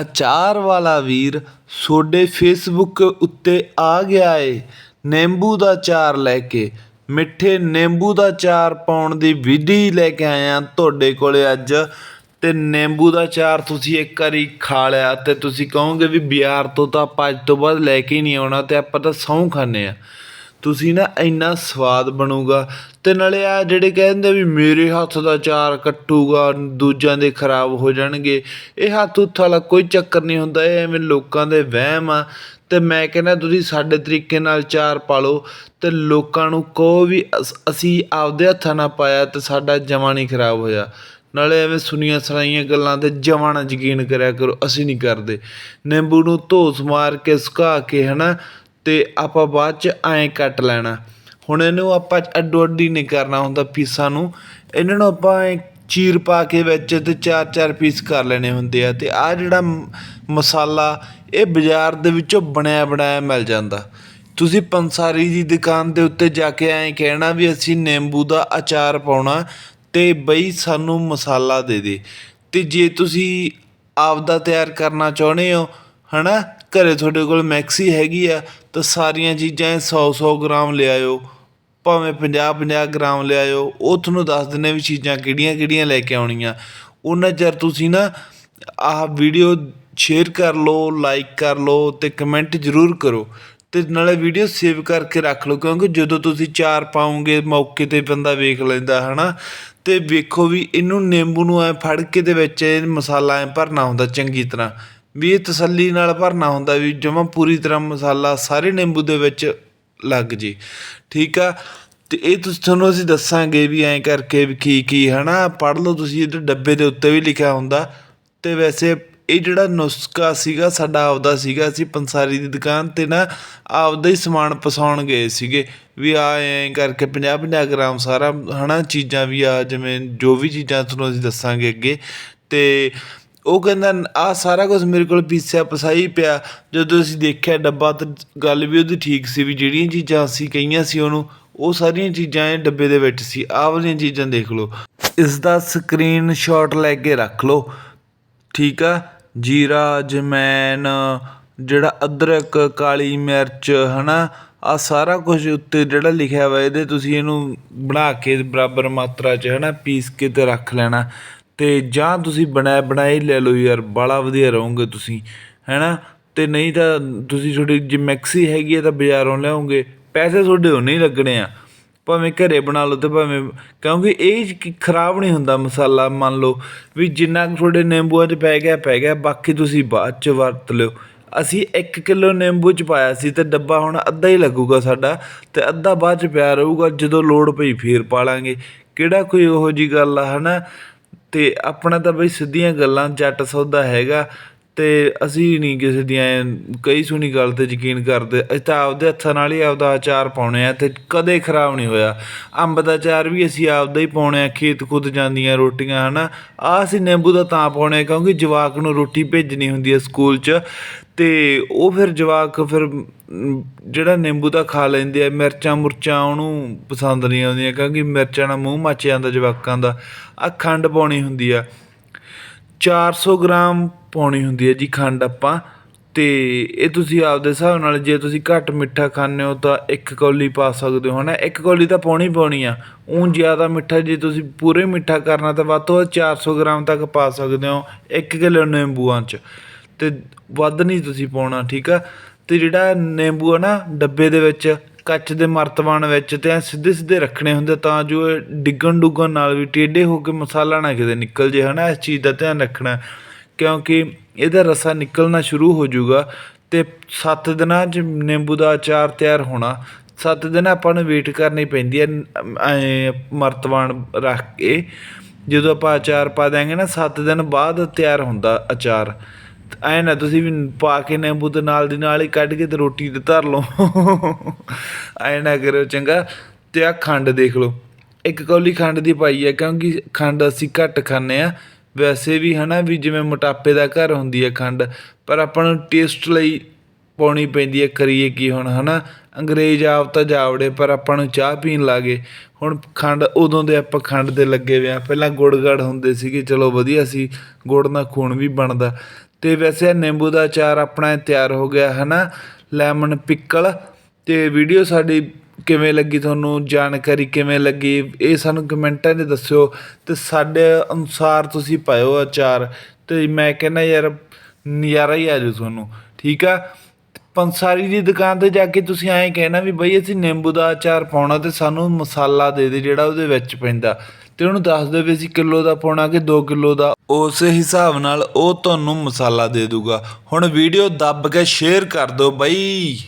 ਅਚਾਰ ਵਾਲਾ ਵੀਰ ਤੁਹਾਡੇ ਫੇਸਬੁੱਕ ਉੱਤੇ ਆ ਗਿਆ ਏ। ਨਿੰਬੂ ਦਾ ਚਾਰ ਲੈ ਕੇ, ਮਿੱਠੇ ਨਿੰਬੂ ਦਾ ਚਾਰ ਪਾਉਣ ਦੀ ਵਿਧੀ ਲੈ ਕੇ ਆਇਆ ਤੁਹਾਡੇ ਕੋਲੇ ਅੱਜ। ਤੇ ਨਿੰਬੂ ਦਾ ਚਾਰ ਤੁਸੀਂ ਇੱਕ ਵਾਰੀ ਖਾ ਲਿਆ ਤੇ ਤੁਸੀਂ ਕਹੋਗੇ ਵੀ ਬਾਜ਼ਾਰ ਤੋਂ ਤਾਂ ਆਪਾਂ ਅੱਜ ਤੋਂ ਬਾਅਦ ਲੈ ਕੇ ਹੀ ਨਹੀਂ ਆਉਣਾ ਤੇ ਆਪਾਂ ਤਾਂ ਸਹੁੰ ਖਾਂਦੇ ਆ ਤੁਸੀਂ ਨਾ ਇੰਨਾ ਸਵਾਦ ਬਣੂਗਾ। ਅਤੇ ਨਾਲੇ ਆਹ ਜਿਹੜੇ ਕਹਿੰਦੇ ਵੀ ਮੇਰੇ ਹੱਥ ਦਾ ਅਚਾਰ ਕੱਟੂਗਾ, ਦੂਜਿਆਂ ਦੇ ਖਰਾਬ ਹੋ ਜਾਣਗੇ, ਇਹ ਹੱਥ ਹੁੱਥ ਵਾਲਾ ਕੋਈ ਚੱਕਰ ਨਹੀਂ ਹੁੰਦਾ, ਇਹ ਐਵੇਂ ਲੋਕਾਂ ਦੇ ਵਹਿਮ ਆ। ਅਤੇ ਮੈਂ ਕਹਿੰਦਾ ਤੁਸੀਂ ਸਾਡੇ ਤਰੀਕੇ ਨਾਲ ਅਚਾਰ ਪਾ ਲਓ ਅਤੇ ਲੋਕਾਂ ਨੂੰ ਕਹੋ ਵੀ ਅਸ- ਅਸੀਂ ਆਪਦੇ ਹੱਥਾਂ ਨਾਲ ਪਾਇਆ ਤੇ ਸਾਡਾ ਜਮਾਂ ਨਹੀਂ ਖਰਾਬ ਹੋਇਆ। ਨਾਲੇ ਐਵੇਂ ਸੁਣੀਆਂ ਸੁਣਾਈਆਂ ਗੱਲਾਂ ਤੇ ਜਮਾਂ ਨਾ ਯਕੀਨ ਕਰਿਆ ਕਰੋ, ਅਸੀਂ ਨਹੀਂ ਕਰਦੇ। ਨਿੰਬੂ ਨੂੰ ਧੋਸ ਮਾਰ ਕੇ ਸੁਕਾ ਕੇ ਹੈ ਨਾ ਅਤੇ ਆਪਾਂ ਬਾਅਦ ਚ ਐਂ ਕੱਟ ਲੈਣਾ। ਹੁਣ ਇਹਨੂੰ ਆਪਾਂ ਅੱਡੋ ਅੱਡੀ ਨਹੀਂ ਕਰਨਾ ਹੁੰਦਾ ਪੀਸਾਂ ਨੂੰ। ਇਹਨਾਂ ਨੂੰ ਆਪਾਂ ਐਂ ਚੀਰ ਪਾ ਕੇ ਵਿੱਚ ਅਤੇ ਚਾਰ ਚਾਰ ਪੀਸ ਕਰ ਲੈਣੇ ਹੁੰਦੇ ਆ ਅਤੇ ਆਹ ਜਿਹੜਾ ਮ- ਮਸਾਲਾ ਇਹ ਬਾਜ਼ਾਰ ਦੇ ਵਿੱਚੋਂ ਬਣਿਆ ਬਣਾਇਆ ਮਿਲ ਜਾਂਦਾ। ਤੁਸੀਂ ਪੰਸਾਰੀ ਦੀ ਦੁਕਾਨ ਦੇ ਉੱਤੇ ਜਾ ਕੇ ਐਂ ਕਹਿਣਾ ਵੀ ਅਸੀਂ ਨਿੰਬੂ ਦਾ ਅਚਾਰ ਪਾਉਣਾ ਅਤੇ ਬਈ ਸਾਨੂੰ ਮਸਾਲਾ ਦੇ ਦੇ। ਅਤੇ ਜੇ ਤੁਸੀਂ ਆਪਦਾ ਤਿਆਰ ਕਰਨਾ ਚਾਹੁੰਦੇ ਹੋ ਹੈ ਨਾ ਘਰ ਤੁਹਾਡੇ ਕੋਲ ਮੈਕਸੀ ਹੈਗੀ ਆ, ਤਾਂ ਸਾਰੀਆਂ ਚੀਜ਼ਾਂ ਏ ਸੌ ਸੌ ਗ੍ਰਾਮ ਲਿਆਇਓ ਭਾਵੇਂ 50 50 ਗ੍ਰਾਮ ਲਿਆਇਓ ਉਹ ਤੁਹਾਨੂੰ ਦੱਸ ਦਿੰਦੇ ਵੀ ਚੀਜ਼ਾਂ ਕਿਹੜੀਆਂ ਕਿਹੜੀਆਂ ਲੈ ਕੇ ਆਉਣੀਆਂ। ਉਹਨਾਂ ਚਿਰ ਤੁਸੀਂ ਨਾ ਆਹ ਵੀਡੀਓ ਸ਼ੇਅਰ ਕਰ ਲਓ, ਲਾਈਕ ਕਰ ਲਓ ਤੇ ਕਮੈਂਟ ਜ਼ਰੂਰ ਕਰੋ। ਤੇ ਨਾਲੇ ਵੀਡੀਓ ਸੇਵ ਕਰਕੇ ਰੱਖ ਲਓ, ਕਿਉਂਕਿ ਜਦੋਂ ਤੁਸੀਂ ਚਾਰ ਪਾਉਂਗੇ, ਮੌਕੇ ਤੇ ਬੰਦਾ ਵੇਖ ਲੈਂਦਾ, ਹਨਾ? ਤੇ ਵੇਖੋ ਵੀ ਇਹਨੂੰ ਨਿੰਬੂ ਨੂੰ ਐ ਫੜ ਕੇ ਦੇ ਵਿੱਚ ਮਸਾਲਾ ਐ ਭਰਨਾ ਹੁੰਦਾ ਚੰਗੀ ਤਰ੍ਹਾਂ। ਵੀ ਇਹ ਤਸੱਲੀ ਨਾਲ ਭਰਨਾ ਹੁੰਦਾ ਵੀ ਜਮਾਂ ਪੂਰੀ ਤਰ੍ਹਾਂ ਮਸਾਲਾ ਸਾਰੇ ਨਿੰਬੂ ਦੇ ਵਿੱਚ ਲੱਗ ਜੇ। ਠੀਕ ਆ? ਤੇ ਇਹ ਤੁਸੀਂ, ਤੁਹਾਨੂੰ ਅਸੀਂ ਦੱਸਾਂਗੇ ਵੀ ਐਂ ਕਰਕੇ ਵੀ ਕੀ ਕੀ, ਹਨਾ? ਪੜ੍ਹ ਲਓ ਤੁਸੀਂ ਇਹਦੇ ਡੱਬੇ ਦੇ ਉੱਤੇ ਵੀ ਲਿਖਿਆ ਹੁੰਦਾ। ਤੇ ਵੈਸੇ ਇਹ ਜਿਹੜਾ ਨੁਸਖਾ ਸੀਗਾ, ਸਾਡਾ ਆਪਦਾ ਸੀਗਾ, ਅਸੀਂ ਪੰਸਾਰੀ ਦੀ ਦੁਕਾਨ ਤੇ ਨਾ ਆਪਦਾ ਹੀ ਸਮਾਨ ਪਸਾਉਣ ਗਏ ਸੀਗੇ। ਵੀ ਆ ਐਂ ਕਰਕੇ 50 50 ਗ੍ਰਾਮ ਸਾਰਾ, ਹਨਾ, ਚੀਜ਼ਾਂ ਵੀ ਆ, ਜਿਵੇਂ ਜੋ ਵੀ ਚੀਜ਼ਾਂ ਤੁਹਾਨੂੰ ਅਸੀਂ ਦੱਸਾਂਗੇ ਅੱਗੇ। ਤੇ ਉਹ ਕਹਿੰਦਾ, ਆ ਸਾਰਾ ਕੁਝ ਮੇਰੇ ਕੋਲ ਪੀਸਿਆ ਪਸਾਈ ਪਿਆ। ਜਦੋਂ ਅਸੀਂ ਦੇਖਿਆ ਡੱਬਾ ਤਾਂ ਗੱਲ ਵੀ ਉਹਦੀ ਠੀਕ ਸੀ ਵੀ ਜਿਹੜੀਆਂ ਚੀਜ਼ਾਂ ਅਸੀਂ ਕਹੀਆਂ ਸੀ ਉਹਨੂੰ, ਉਹ ਸਾਰੀਆਂ ਚੀਜ਼ਾਂ ਇਹ ਡੱਬੇ ਦੇ ਵਿੱਚ ਸੀ। ਆਹ ਵਾਲੀਆਂ ਚੀਜ਼ਾਂ ਦੇਖ ਲਓ। ਇਸ ਦਾ ਸਕਰੀਨ ਸ਼ਾਟ ਲੈ ਕੇ ਰੱਖ ਲਓ। ਠੀਕ ਆ? ਜੀਰਾ, ਜਮੈਨ, ਜਿਹੜਾ ਅਦਰਕ, ਕਾਲੀ ਮਿਰਚ, ਹਨਾ? ਆ ਸਾਰਾ ਕੁਝ ਉੱਤੇ ਜਿਹੜਾ ਲਿਖਿਆ ਹੋਇਆ, ਇਹਦੇ ਤੁਸੀਂ ਇਹਨੂੰ ਬਣਾ ਕੇ ਬਰਾਬਰ ਮਾਤਰਾ 'ਚ, ਹਨਾ, ਪੀਸ ਕੇ ਤੇ ਰੱਖ ਲੈਣਾ। ਅਤੇ ਜਾਂ ਤੁਸੀਂ ਬਣਾਇਆ ਬਣਾਇਆ ਹੀ ਲੈ ਲਓ ਯਾਰ ਬਾਲਾ ਵਧੀਆ ਰਹੋਗੇ ਤੁਸੀਂ ਹੈ ਨਾ ਅਤੇ ਨਹੀਂ ਤਾਂ ਤੁਸੀਂ ਤੁਹਾਡੀ ਜੇ ਮੈਕਸੀ ਹੈਗੀ ਹੈ ਤਾਂ ਬਾਜ਼ਾਰੋਂ ਲਿਆਓਗੇ, ਪੈਸੇ ਤੁਹਾਡੇ ਉਹ ਨਹੀਂ ਲੱਗਣੇ ਆ। ਭਾਵੇਂ ਘਰੇ ਬਣਾ ਲਓ ਅਤੇ ਭਾਵੇਂ, ਕਿਉਂਕਿ ਇਹ ਖਰਾਬ ਨਹੀਂ ਹੁੰਦਾ ਮਸਾਲਾ, ਮੰਨ ਲਓ, ਵੀ ਜਿੰਨਾ ਕੁ ਤੁਹਾਡੇ ਨਿੰਬੂਆਂ 'ਚ ਪੈ ਗਿਆ ਪੈ ਗਿਆ, ਬਾਕੀ ਤੁਸੀਂ ਬਾਅਦ 'ਚ ਵਰਤ ਲਿਓ। ਅਸੀਂ 1 ਕਿਲੋ ਨਿੰਬੂ 'ਚ ਪਾਇਆ ਸੀ ਤੇ ਡੱਬਾ ਹੁਣ ਅੱਧਾ ਹੀ ਲੱਗੂਗਾ ਸਾਡਾ ਅਤੇ ਅੱਧਾ ਬਾਅਦ 'ਚ ਪਿਆ ਰਹੂਗਾ, ਜਦੋਂ ਲੋੜ ਪਈ ਫੇਰ ਪਾ ਲਾਂਗੇ। ਕਿਹੜਾ ਕੋਈ ਉਹੋ ਜਿਹੀ ਗੱਲ ਆ ਹੈ ਨਾ ਅਤੇ ਆਪਣਾ ਤਾਂ ਬਈ ਸਿੱਧੀਆਂ ਗੱਲਾਂ ਜੱਟ ਸੌਦਾ ਹੈਗਾ। ਅਤੇ ਅਸੀਂ ਨਹੀਂ ਕਿਸੇ ਦੀਆਂ ਕਈ ਸੁਣੀ ਗੱਲ ਤੇ ਯਕੀਨ ਕਰਦੇ, ਅਸੀਂ ਤਾਂ ਆਪਦੇ ਹੱਥਾਂ ਨਾਲ ਹੀ ਆਪਦਾ ਅਚਾਰ ਪਾਉਣੇ ਆ ਅਤੇ ਕਦੇ ਖਰਾਬ ਨਹੀਂ ਹੋਇਆ। ਅੰਬ ਦਾ ਅਚਾਰ ਵੀ ਅਸੀਂ ਆਪਦਾ ਹੀ ਪਾਉਣੇ ਆ, ਖੇਤ ਖੁਦ ਜਾਂਦੀਆਂ ਰੋਟੀਆਂ ਹੈ ਨਾ ਆਹ ਅਸੀਂ ਨਿੰਬੂ ਦਾ ਤਾਂ ਪਾਉਣੇ ਆ, ਕਿਉਂਕਿ ਜਵਾਕ ਨੂੰ ਰੋਟੀ ਭੇਜਣੀ ਹੁੰਦੀ ਹੈ ਸਕੂਲ 'ਚ ਅਤੇ ਉਹ ਫਿਰ ਜਵਾਕ ਫਿਰ ਜਿਹੜਾ ਨਿੰਬੂ ਦਾ ਖਾ ਲੈਂਦੇ ਆ, ਮਿਰਚਾਂ ਮੁਰਚਾਂ ਉਹਨੂੰ ਪਸੰਦ ਨਹੀਂ ਆਉਂਦੀਆਂ, ਕਿਉਂਕਿ ਮਿਰਚਾਂ ਨਾਲ ਮੂੰਹ ਮੱਚ ਜਾਂਦਾ ਜਵਾਕਾਂ ਦਾ। ਆਹ ਖੰਡ ਪਾਉਣੀ ਹੁੰਦੀ ਆ। 400 ਗ੍ਰਾਮ ਪਾਉਣੀ ਹੁੰਦੀ ਹੈ ਜੀ ਖੰਡ ਆਪਾਂ। ਅਤੇ ਇਹ ਤੁਸੀਂ ਆਪਦੇ ਹਿਸਾਬ ਨਾਲ ਜੇ ਤੁਸੀਂ ਘੱਟ ਮਿੱਠਾ ਖਾਂਦੇ ਹੋ ਤਾਂ ਇੱਕ ਕੌਲੀ ਪਾ ਸਕਦੇ ਹੋ ਹੈ ਨਾ ਇੱਕ ਕੌਲੀ ਤਾਂ ਪਾਉਣੀ ਪਾਉਣੀ ਆ। ਊਂ ਜ਼ਿਆਦਾ ਮਿੱਠਾ ਜੇ ਤੁਸੀਂ ਪੂਰੇ ਮਿੱਠਾ ਕਰਨਾ ਤਾਂ ਵੱਧ ਤੋਂ ਵੱਧ ਚਾਰ ਸੌ ਗ੍ਰਾਮ ਤੱਕ ਪਾ ਸਕਦੇ ਹੋ ਇੱਕ ਕਿਲੋ ਨਿੰਬੂਆਂ 'ਚ। ਅਤੇ ਵੱਧ ਨਹੀਂ ਤੁਸੀਂ ਪਾਉਣਾ, ਠੀਕ ਆ? ਅਤੇ ਜਿਹੜਾ ਨਿੰਬੂ ਆ ਨਾ ਡੱਬੇ ਦੇ ਵਿੱਚ, ਕੱਚ ਦੇ ਮਰਤਬਾਨ ਵਿੱਚ ਤੇ ਐਂ ਸਿੱਧੇ ਸਿੱਧੇ ਰੱਖਣੇ ਹੁੰਦੇ ਤਾਂ ਜੋ ਇਹ ਡਿੱਗਣ ਡੁੱਗਣ ਨਾਲ ਵੀ ਟੇਢੇ ਹੋ ਕੇ ਮਸਾਲਾ ਨਾ ਕਿਤੇ ਨਿਕਲ ਜੇ, ਹਨਾ? ਇਸ ਚੀਜ਼ ਦਾ ਧਿਆਨ ਰੱਖਣਾ। ਕਿਉਂਕਿ ਇਹਦਾ ਰਸਾ ਨਿਕਲਣਾ ਸ਼ੁਰੂ ਹੋ ਜਾਊਗਾ ਅਤੇ ਸੱਤ ਦਿਨਾਂ 'ਚ ਨਿੰਬੂ ਦਾ ਅਚਾਰ ਤਿਆਰ ਹੋਣਾ। ਸੱਤ ਦਿਨ ਆਪਾਂ ਨੂੰ ਵੇਟ ਕਰਨੀ ਪੈਂਦੀ ਹੈ ਐਂ ਮਰਤਬਾਨ ਰੱਖ ਕੇ। ਜਦੋਂ ਆਪਾਂ ਅਚਾਰ ਪਾ ਦਿਆਂਗੇ ਨਾ, ਸੱਤ ਦਿਨ ਬਾਅਦ ਤਿਆਰ ਹੁੰਦਾ ਅਚਾਰ। ਐ ਨਾ ਤੁਸੀਂ ਵੀ ਪਾ ਕੇ ਨਿੰਬੂ ਦੇ ਨਾਲ ਦੀ ਨਾਲ ਹੀ ਕੱਢ ਕੇ ਤੇ ਰੋਟੀ ਤੇ ਧਰ ਲਓ। ਐ ਨਾ ਕਰੋ ਚੰਗਾ। ਤੇ ਆ ਖੰਡ ਦੇਖ ਲਓ। ਇੱਕ ਕੌਲੀ ਖੰਡ ਦੀ ਪਾਈ ਹੈ ਕਿਉਂਕਿ ਖੰਡ ਅਸੀਂ ਘੱਟ ਖਾਂਦੇ ਆ। ਵੈਸੇ ਵੀ ਹੈ ਨਾ ਵੀ ਜਿਵੇਂ ਮੋਟਾਪੇ ਦਾ ਘਰ ਹੁੰਦੀ ਹੈ ਖੰਡ, ਪਰ ਆਪਾਂ ਨੂੰ ਟੇਸਟ ਲਈ ਪਾਉਣੀ ਪੈਂਦੀ ਹੈ, ਕਰੀਏ ਕੀ ਹੁਣ ਹੈ ਨਾ ਅੰਗਰੇਜ਼ ਆਪ ਤਾਂ ਜਾਵੜੇ, ਪਰ ਆਪਾਂ ਨੂੰ ਚਾਹ ਪੀਣ ਲਾਗੇ। ਹੁਣ ਖੰਡ ਉਦੋਂ ਦੇ ਆਪਾਂ ਖੰਡ ਦੇ ਲੱਗੇ ਹੋਏ ਆ ਪਹਿਲਾਂ ਗੁੜ ਗੜ ਹੁੰਦੇ ਸੀਗੇ, ਚਲੋ ਵਧੀਆ ਸੀ, ਗੁੜ ਨਾਲ ਖੂਨ ਵੀ ਬਣਦਾ। ਤੇ ਵੈਸੇ ਨਿੰਬੂ ਦਾ ਅਚਾਰ ਆਪਣਾ ਤਿਆਰ ਹੋ ਗਿਆ ਹੈ ਨਾ ਲੈਮਨ ਪਿੱਕਲ। ਤੇ ਵੀਡੀਓ ਸਾਡੀ ਕਿਵੇਂ ਲੱਗੀ ਤੁਹਾਨੂੰ, ਜਾਣਕਾਰੀ ਕਿਵੇਂ ਲੱਗੀ? ਇਹ ਸਾਨੂੰ ਕਮੈਂਟਾਂ 'ਚ ਦੱਸਿਓ ਅਤੇ ਸਾਡੇ ਅਨੁਸਾਰ ਤੁਸੀਂ ਪਾਇਓ ਅਚਾਰ ਅਤੇ ਮੈਂ ਕਹਿੰਦਾ ਯਾਰ, ਨਜ਼ਾਰਾ ਹੀ ਆ ਜਾਊ ਤੁਹਾਨੂੰ, ਠੀਕ ਆ? ਪੰਸਾਰੀ ਦੀ ਦੁਕਾਨ ਤੇ ਜਾ ਕੇ ਤੁਸੀਂ ਐਂ ਕਹਿਣਾ ਵੀ ਬਈ ਅਸੀਂ ਨਿੰਬੂ ਦਾ ਅਚਾਰ ਪਾਉਣਾ ਤੇ ਸਾਨੂੰ ਮਸਾਲਾ ਦੇ ਦੇ ਜਿਹੜਾ ਉਹਦੇ ਵਿੱਚ ਪੈਂਦਾ। ਤੇ ਉਹਨੂੰ ਦੱਸ ਦਿਓ ਵੀ ਅਸੀਂ ਕਿਲੋ ਦਾ ਪਾਉਣਾ ਕਿ 2 ਕਿਲੋ ਦਾ। ਉਸ ਹਿਸਾਬ ਨਾਲ ਉਹ ਤੁਹਾਨੂੰ ਮਸਾਲਾ ਦੇ ਦੂਗਾ। ਹੁਣ ਵੀਡੀਓ ਦੱਬ ਕੇ ਸ਼ੇਅਰ ਕਰ ਦਿਓ ਬਈ।